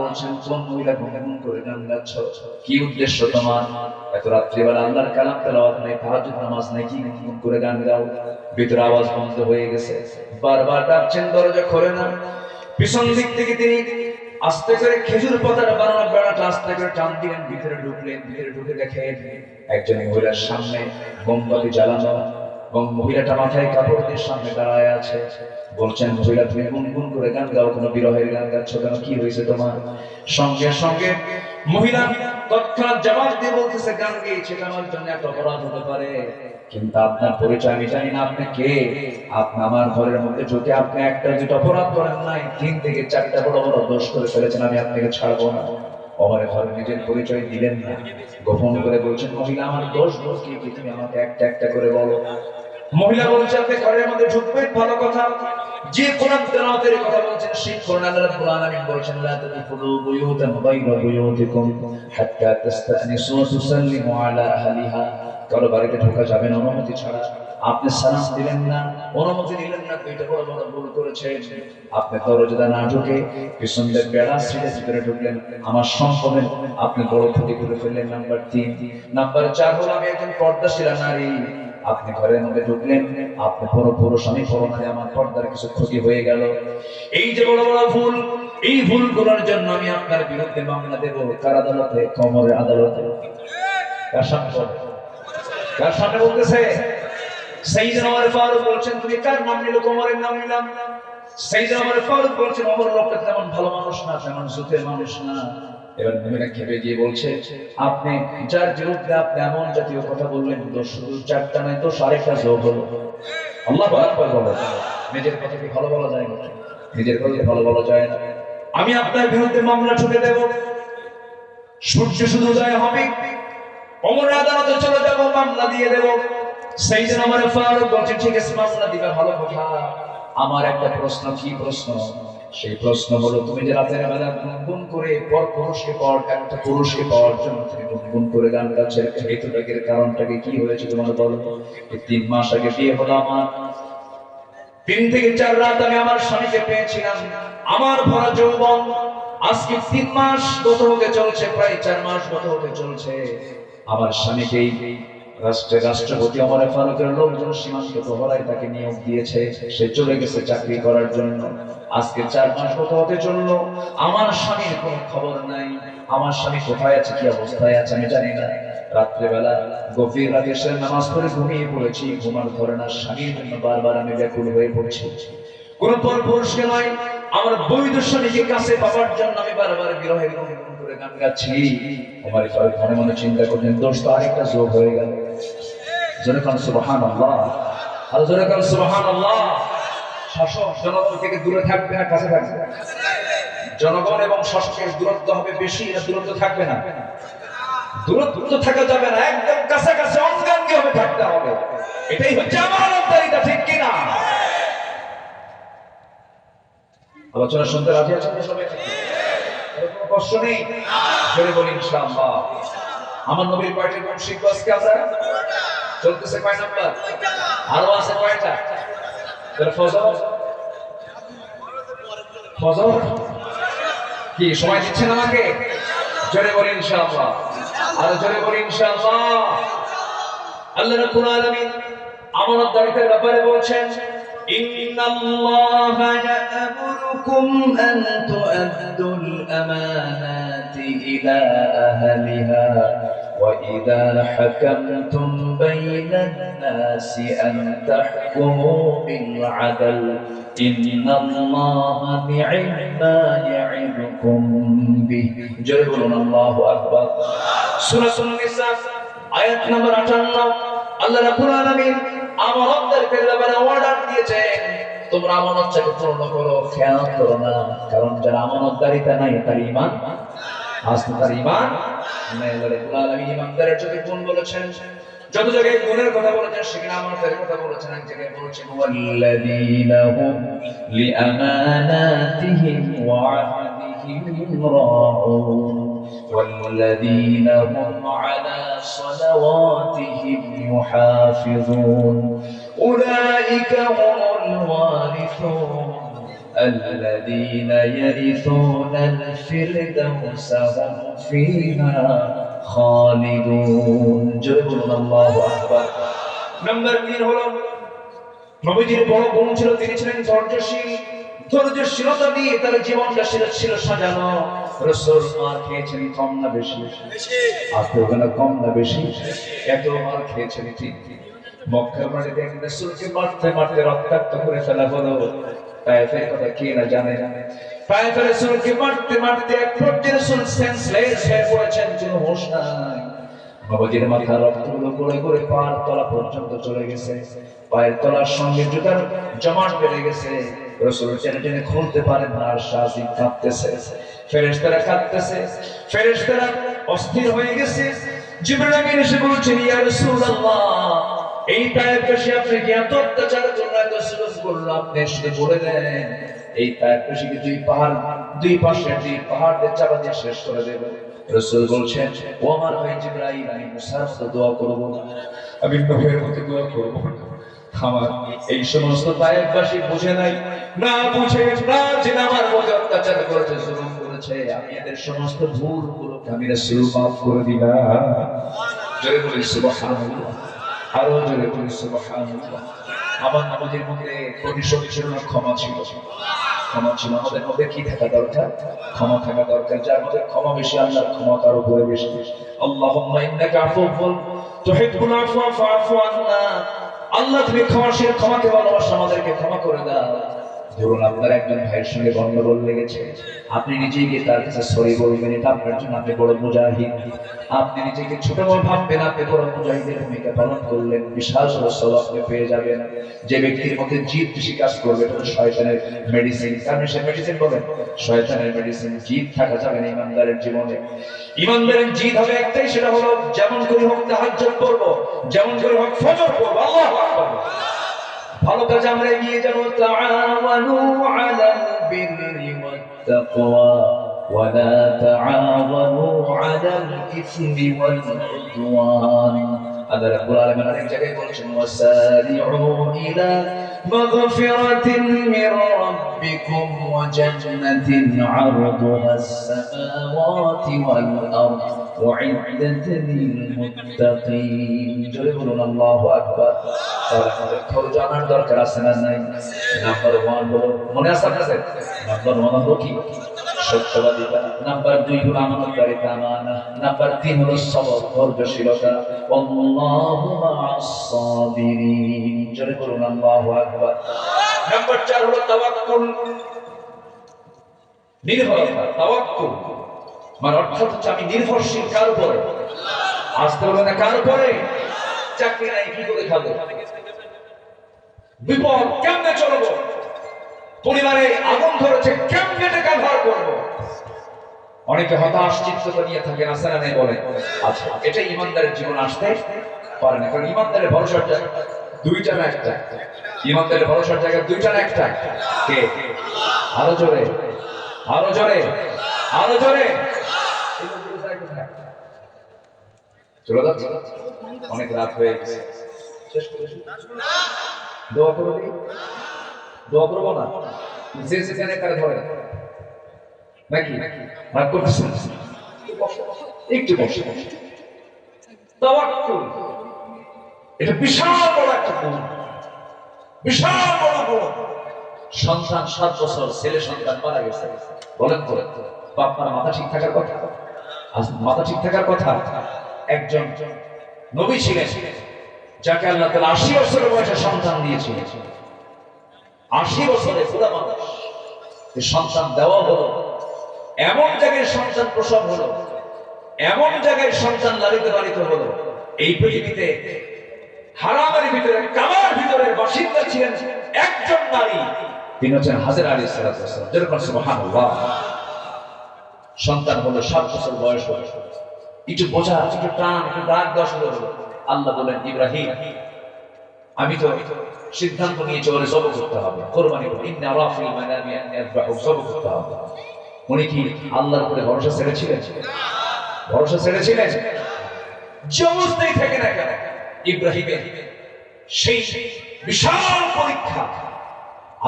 বলছেন কোন মহিলা করে কি উদ্দেশ্য তোমার? এত আল্লাহর কালাম তেলাওয়াত নাই নামাজ নাই, কি করে গান গাও? আওয়াজ বন্ধ হয়ে গেছে। বারবার ডাকছেন, দরজা খোলে না। পিছন দিক থেকে তিনি আস্তে করে খেজুর পাতার বানানো বেড়াটা আস্তে করে টান দিলেন, ভিতরে ঢুকলেন, ভিতরে ঢুকে দেখেন একজন মহিলার সামনে মোমবাতি জ্বালানো। এবং মহিলাটা মাথায় কাপড় দিয়ে সামনে দাঁড়ায় আছে। বলছেন, মহিলা, তুমি গুনগুন করে গান গাও, কোনো বিরহের গান গাচ্ছ কেন? কি হয়েছে তোমার? সঙ্গে সঙ্গে মহিলা তৎক্ষণাৎ জবাব দিয়ে বলতেছে, গান গেয়েছে আমার জন্য একটা অপরাধ হতে পারে। কিন্তু আপনার পরিচয়, আমি জানি না আপনি কে। আপনি আমার ঘরের মধ্যে ঢুকে আপনি একটা দুটো অপরাধ করেন, নাই, তিন থেকে চারটা বড় বড় দোষ করে ফেলেছেন, আমি আপনাকে ছাড়বো না। আমার ঘরে নিজের পরিচয় দিলেন না। গোপন করে বলছেন, মহিলা, আমার দোষ দোষ কি? তুমি আমাকে একটা একটা করে বলো। মহিলা বলছে, আপনি ঘরের মধ্যে ঢুকবেন, ভালো কথা। যে কোরআন তেলাওয়াতের কথা বলছেন, সেই কোরআন আল্লাহ বলছেন, লা তাদখুলু বুয়ুতান বুয়ুতিকুম হাত্তা তাস্তানিসু তুসাল্লিমু আলা আহলিহা। কারও বাড়িতে ঢোকা যাবে না, অনুমতি ছাড়া। আপনি সালাম দিলেন না, অনুমতি দিলেন না বড় বড় ভুল করেছেন আপনি না ঢুকে বেড়া ভিতরে ঢুকলেন। আমার সম্পদের আপনি বড় ক্ষতি করে ফেললেন, নাম্বার তিন। নাম্বার চার হলো আমি একজন পর্দাশীলা নারী। আপনি ঘরের মধ্যে ঢুকলেন, আপনি পুরো পুরুষ, আমি পুরো নারী আমার পর্দার কিছু ক্ষতি হয়ে গেল। এই যে বড় বড় ভুল, এই ভুল করার জন্য আমি আপনার বিরুদ্ধে মামলা দেব। কার আদালতে? কমরের আদালতে। কার সামনে? কার সামনে বলতেছে? সাইয়েদনা ওমর ফারুক বলছেন, তুমি কার নাম নিলো? কোমরের নাম নিলাম। সাইয়েদনা ওমর ফারুক বলছেন ওমর লোকটা তেমন ভালো মানুষ না, তেমন সুতের মানুষ না। এবার মহিলা খেপে গিয়ে বলছে, আপনি যার বিরুদ্ধে আপনি এমন জাতীয় কথা বললেন দোষ শুধু চারটা নয়, দোষ আরেকটা যোগ হলো। আল্লাহ আকবার বলে নিজের কথা কি ভালো বলা যায় না নিজের কথা কি ভালো বলা যায় না? আমি আপনার বিরুদ্ধে মামলা ঠুকে দেব। সূর্য শুধু উদয় হবে। অমর আদালতে চলে যাব, মামলা দিয়ে দেব। সেই দিন আমার ফারুক বলছে, ঠিক আছে, মামলা দিবে, ভালো কথা। আমার একটা প্রশ্ন, কি প্রশ্ন? সেই প্রশ্ন হলো, তুমি যে রাতের বেলা গুনগুন করে পর পুরুষকে পর একটা পুরুষকে পাওয়ার জন্য তুমি গুনগুন করে গান গাচ্ছ হেতুটাকের কারণটাকে কি হয়েছে তোমার বলো? তিন মাস আগে বিয়ে হলো আমার। তিন থেকে চার রাত আমি আমার স্বামীকে পেয়েছিলাম। আমার ভরা যৌবন আজকে তিন মাস গত হতে চলছে, প্রায় চার মাস গত হতে চলছে। আমার স্বামীকেই রাষ্ট্রের রাষ্ট্রপতি অমর ফারুকের লোকজন সীমান্ত প্রহরায় তাকে নিয়োগ দিয়েছে। সে চলে গেছে চাকরি করার জন্য। আজকে চার মাস গত হতে চলল আমার স্বামীর কোনো খবর নাই। আমার স্বামী কোথায় আছে, কি অবস্থায় আছে, আমি জানি না। রাত্রেবেলা গভীর রাতে এসে নামাজ পড়ে ঘুমিয়ে পড়েছি। ঘুমার ধরে না স্বামীর জন্য বারবার আমি ব্যাকুল হয়ে পড়ছি। কোন পর পুরুষকে নয় আমার বৈধ স্বামীকে কাছে পাওয়ার জন্য আমি বারবার বিরহে করে গান গাচ্ছি। আমার মনে মনে চিন্তা করলেন দোষ তো আরেকটা যোগ হয়ে গেল। সুবহান আল্লাহ আর সুবহান আল্লাহ শাসক থেকে দূরে থাকবে না, কাছে থাকবে জনগণ এবং শাসকের দূরত্ব হবে বেশি না দূরত্ব থাকবে না। দূরত্ব থাকা যাবে না, একদম হবে, থাকতে হবে। এটাই হচ্ছে আমার ঠিক কিনা আলোচনা শুনতে রাজি আছেন সবাই? কষ্ট নেই? জোরে বলি ইনশাআল্লাহ। আমার নবীর পার্টির শিখব আজকে আমরা? চলতেছে কয় নাম্বার? আরও আছে কয়টা? ফজর? ফজর? কি, সময় দিচ্ছেন আমাকে? জোরে বলি ইনশাআল্লাহ। আর জোরে বলি ইনশাআল্লাহ। আল্লাহ রাব্বুল আলামিন আমানতদারিতার ব্যাপারে বলছেন إن الله يأمركم أن تؤدوا الأمانات إلى أهلها وإذا حكمتم بين الناس أن تحكموا بالعدل إن الله نعم ما يعظكم به جل الله أكبر سورة النساء آية نمبر 58 الله رب العالمين আমানতদারকে ব্যাপারে অর্ডার দিয়েছেন তোমরা আমানতটাকে পূর্ণ করো খেয়াল করো না কারণ যারা আমানতদারিতা নাই তার ঈমান আজ তো তার ঈমান আল্লাহ রাব্বুল আলামিন ইমানদারের যদি গুণ বলেছেন যত জায়গায় গুণের কথা বলেছেন সেখানে আমাদের কথা বলেছেন এক জায়গায় বলেছেন ওয়াল্লাযীনা হুম লিআমানাতিহিম ওয়া আহদিহিম রাউন والذين هم على صلواتهم يحافظون أولئك هم الوارثون الذين يرثون الفردوس هم فيها খালিদুন জয় বলুন আল্লাহু আকবার নাম্বার 3 হলো নবীজির বড় গুণ ছিল তিনি ছিলেন ধৈর্যশীল ধৈর্যশীলতা দিয়ে তার জীবনটা ছিল ছিল সাজানো। রসুল মার খেয়েছেন কম না বেশি। আজকে ওখানে কম না বেশি। এত মার খেয়েছেন ঠিক মক্কার মানে দেখেন রসুলকে মারতে মারতে রক্তাক্ত করে ফেলা হলো। তাইফের কথা কে না জানে? রসুলকে মারতে মারতে এক পর্যায়ে রসুল সেন্সলেস হয়ে পড়েছেন কোনো হোশ নাই। বাবাজির মাথা রক্তগুলো পায়ের তলা পর্যন্ত চলে গেছে। পায়ের তলার সঙ্গে জুতার জমাট বেড়ে গেছে। রসুল টেনে টেনে খুলতে পারেন না আর কাঁদতেছে, ফেরেশতারা কাঁদতেছে, ফেরেশতারা অস্থির হয়ে গেছে। জিবরাইল আমিন এসে বলছেন, ইয়া রাসূলুল্লাহ, এই তায়েফে আপনি কি এত অত্যাচারের জন্য এত সুযোগ করল আপনি শুধু বলে দেন, এই তায়েফে দুই পাহাড়, দুই পাশে দুই পাহাড় দিয়ে চাপা দিয়ে শেষ করে দেবে। রসুল বলছেন, ও আমার ভাই জিব্রাইল, আমি মুসার দোয়া করব আমি নহের মতো দোয়া করব আমার এই সমস্ত তায়েফবাসী বুঝে নাই, না বুঝে, না জেনে আমার মধ্যে অত্যাচার করেছে, জুলুম করেছে। আমি এদের সমস্ত ভুল গুলোকে আমি রাসূল মাফ করে দিলাম। জয় বলি, সুবহানাল্লাহ। আরও জোরে বলি, সুবহানাল্লাহ। আমার নামাজের মধ্যে পরিশোধ ছিল না ক্ষমা ছিল। ক্ষমা ছিল আমাদের মধ্যে কি থাকা দরকার? ক্ষমা থাকা দরকার। যার মধ্যে ক্ষমা বেশি, আল্লাহর ক্ষমা তার উপরে বেশি। আল্লাহুম্মা ইন্নাকা আফুউন তুহিব্বুল আফওয়া ফাআফু আন্না আল্লাহ তুমি ক্ষমাশীল ক্ষমাকে ভালোবাসো আমাদেরকে ক্ষমা করে দাও। ধরুন আপনার একজন ভাইয়ের সঙ্গে গন্ডগোল লেগেছে, আপনি নিজেই গিয়ে তার কাছে সরি বলবেন, এটা আপনার জন্য, আপনি বড় মুজাহিদ। আপনি নিজেকে ছোট বড় ভাববেন, আপনি বড় মুজাহিদের ভূমিকা পালন করলেন, বিশাল সব আপনি পেয়ে যাবেন। যে ব্যক্তির মধ্যে জিদ বেশি কাজ করবে, এটা শয়তানের মেডিসিন কারণ সে মেডিসিন বলেন? শয়তানের মেডিসিন জিদ থাকা যাবে না ইমানদারের জীবনে। ইমানদারের জিদ হবে একটাই, সেটা হলো, যেমন করে হোক তাহাজ্জুদ করব যেমন করে হোক ফজর করব আল্লাহু আকবার। ভালো কাজে আমরা এগিয়ে যাব তাআওয়ানু আলাল বিররি ওয়াত তাকওয়া ولا تعاونوا على الإثم والعدوان هذا رب العالمين عليك جاي وسارعوا إلى مغفرة من ربكم وجنة عرضها السماوات والأرض أعدت للمتقين جل الله أكبر জানার দরকার আছে না নাই? নাম্বার ওয়ান হলো, মনে আছে নাম্বার ওয়ান হলো কি? নাম্বার দুই হলো নাম্বার তিন হলো ধৈর্যশীলতা। আল্লাহু জোরে বলুন, আল্লাহু আকবার। নাম্বার চার হলো তাওয়াক্কুল। নির্ভরতা, তাওয়াক্কুল। মানে আমি নির্ভরশীল কার উপরে? আসতে না, কার উপরে? চাকরি নাই, কি করে খাব? বিপদ কেমনে চলবো? পরিবারে আগুন ধরেছে, কেমনে টাকা ধার করব? অনেকে হতাশ চিত্ত নিয়ে থাকেন, আসারা নেই বলে। আচ্ছা এটা ইমানদারের জীবন আসতে পারে না, কারণ ইমানদারের ভরসার জায়গা দুইটা না একটা। ইমানদারের ভরসার জায়গা দুইটা না একটা। কে? আরও জোরে। আরও জোরে। আরও জোরে। চলে যাচ্ছে। অনেক রাত হয়ে গেছে। শেষ করেছি দোয়া করো দিই দোয়া করব না? যে সেখানে কারে ধরে। নাকি? রাগ করতেছেন একটু বসে। তাওয়াক্কুল। এটা বিশাল বড় একটা গুণ। বিশাল বড় গুণ। সন্তান সাত বছর, ছেলে সন্তান মারা গেছে। বলেন তো, বাপমার মাথা ঠিক থাকার কথা? মাথা ঠিক থাকার কথা? একজন নবী ছিলেন, যাকে আল্লাহ তাআলা আশি বছরের বয়সে সন্তান দিয়েছিলেন। আশি বছরে পুরা মানুষ সন্তান দেওয়া হলো, এমন জায়গায় সন্তান প্রসব হলো, এমন জায়গায় সন্তান লালিত পালিত হলো, এই পৃথিবীতে হারামের ভিতরে, কামার ভিতরে বাসিন্দা ছিলেন একজন নারী, তিনি হচ্ছেন হাজার আলী সালাম যেরকম সন্তান হলো সাত বছর বয়স বয়স একটু বোঝা একটু টান একটু ডাক দেওয়া শুরু আল্লাহ বলেন ইব্রাহিম, আমি তো সিদ্ধান্ত নিয়ে চলে জব করতে হবে। কোরবানি জব করতে হবে। উনি কি আল্লাহর উপরে ভরসা ছেড়েছিলেন? ভরসা ছেড়েছিলেন? যে অবস্থায় থাকে না কেন, ইব্রাহিমের সেই বিশাল পরীক্ষা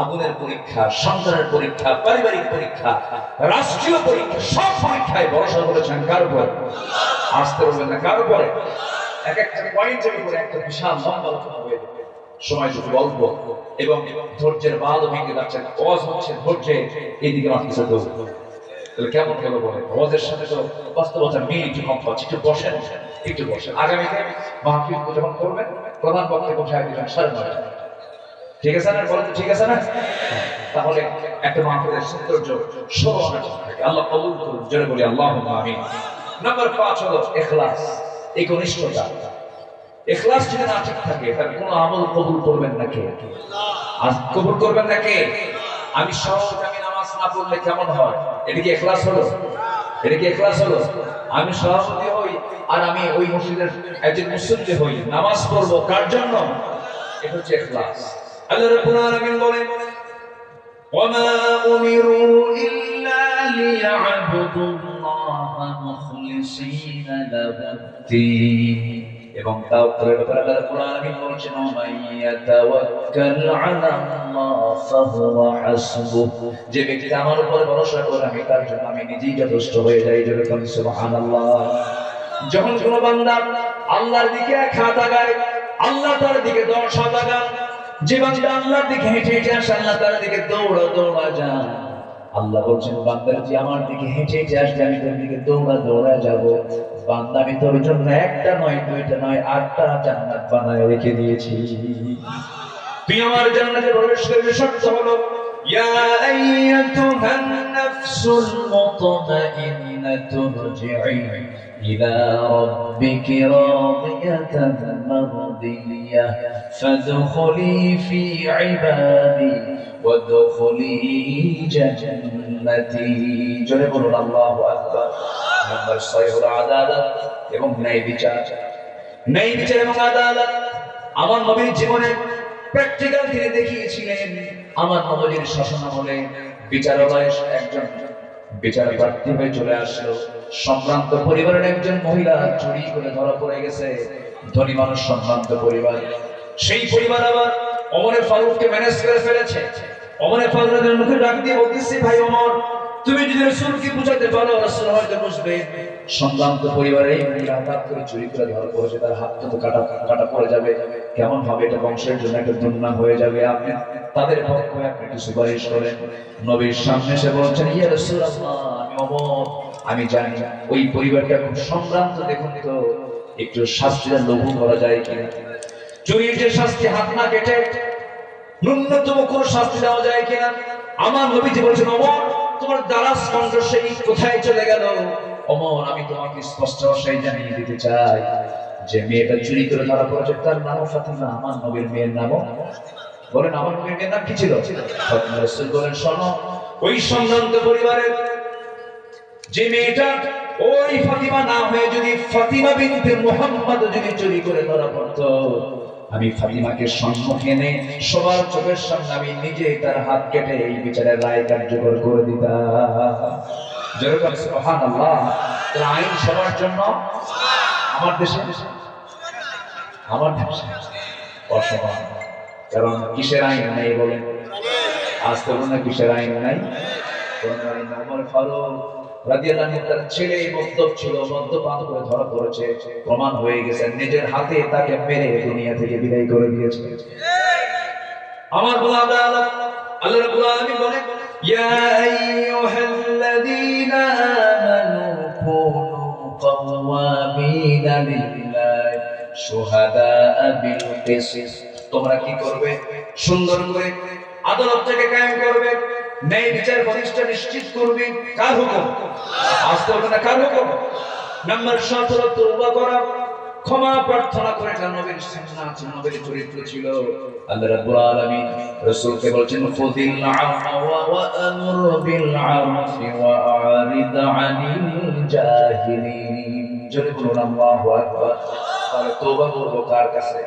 আগুনের পরীক্ষা, সন্তানের পরীক্ষা, পারিবারিক পরীক্ষা, রাষ্ট্রীয় পরীক্ষা, সব পরীক্ষায় ভরসা করেছেন কার উপর? আসতে বলবেন না, কার উপরে? এক একটা পয়েন্টের উপরে একটা বিশাল লম্বা হয়ে সময় এবং ধৈর্যের বাদও ভেঙে যাচ্ছে কজ হচ্ছে ধৈর্যে এইদিকে মারতেছে তো তাহলে কেমন গেল বলে হজের সাথে তো বাস্তবতা মিল একটু কম পাচ্ছে। একটু বসেন একটু বসেন। আগামীতে মাহফিল যখন করবেন? প্রধান বক্তব্য বসায় দিবেন সাড়ে নয়টা ঠিক আছে না? বলেন, ঠিক আছে না? তাহলে একটা মাহফিলের সৌন্দর্য থাকে। আল্লাহ কবুল করুন, জোরে বলি আল্লাহ আমিন। নাম্বার পাঁচ হলো এখলাস, একনিষ্ঠতা। এখলাস যদি না ঠিক থাকে, তাহলে কোনো আমল কবুল করবেন না কে? আজ কবুল করবেন না কে? আমি সহজ, আমি নামাজ না পড়লে কেমন হয়? এটা কি এখলাস হলো? এটা কি এখলাস হলো? আমি সভাপতি হই, আর আমি ওই মসজিদের একজন মুসল্লি হই। নামাজ পড়ব কার জন্য? এটা হচ্ছে এখলাস। আল্লাহ রাব্বুল আলামিন বলেন وما أمروا إلا ليعبدوا الله مخلصين له الدين এবং তাওয়াক্কুলের ব্যাপারে আল্লাহ রাব্বুল আলামিন বলেছেন ومن يتوكل على الله فهو حسبه যে ব্যক্তি আমার উপরে ভরসা করে আমি তার জন্য আমি নিজেই যথেষ্ট হয়ে যাই যেরকম সুবহানাল্লাহ যখন কোনো বান্দা আল্লাহর দিকে এক হাত আগায় আল্লাহ তার দিকে দশ হাত আগান যে বান্দা আল্লাহর দিকে হেঁটে হেঁটে আসে, আল্লাহ তার দিকে দৌড়া দৌড়া যান। আল্লাহ বলছেন, বান্দার যে আমার দিকে হেঁটে হেঁটে আসবে, আমি তোর দিকে দৌড়া দৌড়া যাব। বান্দা, আমি তোর জন্য একটা নয়, দুইটা নয়, আটটা জান্নাত বানায় রেখে দিয়েছি। তুই আমার জান্নাতে প্রবেশ করবি শর্ত হলো يا أيتها النفس المطمئنة ارجعي إلى ربك راضية مرضية فادخلي في عبادي وادخلي جنتي জোরে বলুন আল্লাহু আকবার নাম্বার 6 হলো আদালত এবং ন্যায় বিচার ন্যায় বিচার এবং আদালত আমার নবীর জীবনে প্র্যাকটিক্যাল তিনি দেখিয়েছিলেন। আমার নবীর শাসন আমলে বিচারালয়ে একজন বিচার প্রার্থী হয়ে চলে আসলো। সম্ভ্রান্ত পরিবারের একজন মহিলা চুরি করে ধরা পড়ে গেছে। ধনী মানুষ, সম্ভ্রান্ত পরিবার। সেই পরিবার আবার অমরের ফারুককে ম্যানেজ করে ফেলেছে। অমরের ফারুকের মুখে ডাক দিয়ে বলতেছি, ভাই অমর তুমি যদি রসুলকে বুঝাতে পারো, রসুল হয়তো বুঝবে সম্ভ্রান্ত পরিবারে হঠাৎ করে চুরি করে ধরা পড়েছে, তার হাত তো কাটা কাটা পড়ে যাবে। কেমন হবে এটা বংশের জন্য একটা দুর্নাম হয়ে যাবে। আপনি তাদের পক্ষে আপনি একটু সুপারিশ করেন। নবীর সামনে এসে বলছেন, ইয়া রাসূলুল্লাহ, আমি জানি। ওই পরিবারটা খুব সম্ভ্রান্ত, দেখুন তো। একটু শাস্তিটা লঘু করা যায় কিনা চুরির যে শাস্তি হাত না কেটে, ন্যূনতম কোন শাস্তি দেওয়া যায় কিনা আমার নবীজি বলছেন, অমর তোমার দারাস কণ্ঠ সেই কোথায় চলে গেল? অমর, আমি তোমাকে স্পষ্ট ভাষায় জানিয়ে দিতে চাই যে মেয়েটা চুরি করে ধরা পড়েছে, তার নাম ফাতিমা, আমার নবীর মেয়ের নাম। বলেন, আমার মেয়ের নাম কি ছিল? ফাতিমা বলেন, শোনো, ওই সম্ভ্রান্ত পরিবারের যে মেয়েটা, ওই ফাতিমা না হয়ে যদি ফাতিমা বিনতে মোহাম্মদ যদি চুরি করে ধরা পড়তো আমি ফাতিমাকে সম্মুখে এনে সবার চোখের সামনে আমি নিজে তার হাত কেটে এই বিচারের রায় কার্যকর করে দিতাম। যেরকম সুবহানাল্লাহ। তার আইন সবার জন্য? আমার দেশে? আমার দেশে। অসমান। কারণ কিসের আইন নাই বলেন? আজ তো কিসের আইন নাই? আইন। ওমর ফারুক মদ্যপ ছিল মদ্যপান করে ধরা পড়েছে, প্রমাণ হয়ে গেছে, নিজের হাতে তাকে মেরে দুনিয়া থেকে বিদায় করে দিয়েছে। আমার তোমরা কি করবে? সুন্দর করে আদালত থেকে করবে। ন্যায় বিচার প্রতিষ্ঠা নিশ্চিত করবে কার হুকুম? আসতে হবে না কার হুকুম? নাম্বার সাত হলো তওবা করা। ক্ষমা প্রার্থনা করে এটা নবীর সুন্নাহ ছিল নবীর চরিত্র ছিল। আল্লাহ রাব্বুল আলামিন রাসূলকে বলেছেন, ফুদিল আফওয়া ওয়া আমর বিল আরফি ওয়া আরিদ আনিল জাহিলিন। জোরে বলুন, আল্লাহু আকবার। তাহলে তওবা করব কার কাছে?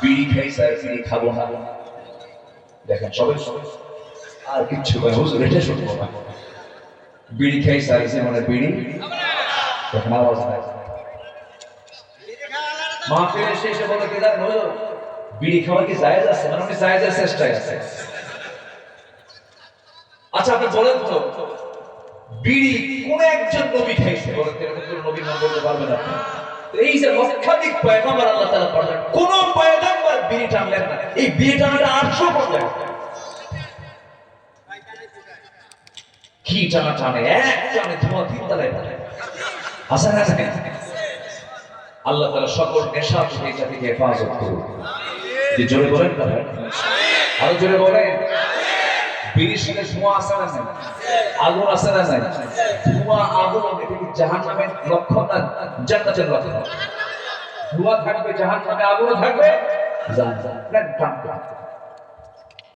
বিড়ি খাই, স্যার, বিড়ি খাব না। দেখেন, সবাই সবাই আর কিচ্ছু করে হুজুর, এটা শুনব না বিড়ি খাই স্যার মানে বিড়ি। দেখেন আওয়াজ নাই। মাহফিল এসে এসে বলে, কি হুজুর, বিড়ি খাওয়া কি জায়েজ আছে? মানে উনি জায়েজের চেষ্টায় আছে। আচ্ছা আপনি বলেন তো, বিড়ি কোন একজন নবী খাইছে? তো এরকম কোন নবীর নাম বলতে পারবেন আপনি? এই যে লক্ষাধিক পয়গম্বর আল্লাহ তাআলা পাঠান কোন পয়গম্বর বিড়ি টানলেন না। এই বিড়ি টানাটা 800 পর্যায়ে। কি টানা টানে এক টানে ধোঁয়া তিন তলায় টানে আসে না আসে না? আল্লাহ তাআলা সকল নেশা থেকে এই জাতিকে হেফাজত করুন। জোরে বলেন আরও জোরে বলেন। ধোঁয়া আসে না নাই? আগুন আসে না নাই? ধোঁয়া থাকবে জাহান নামে আগুনও থাকবে।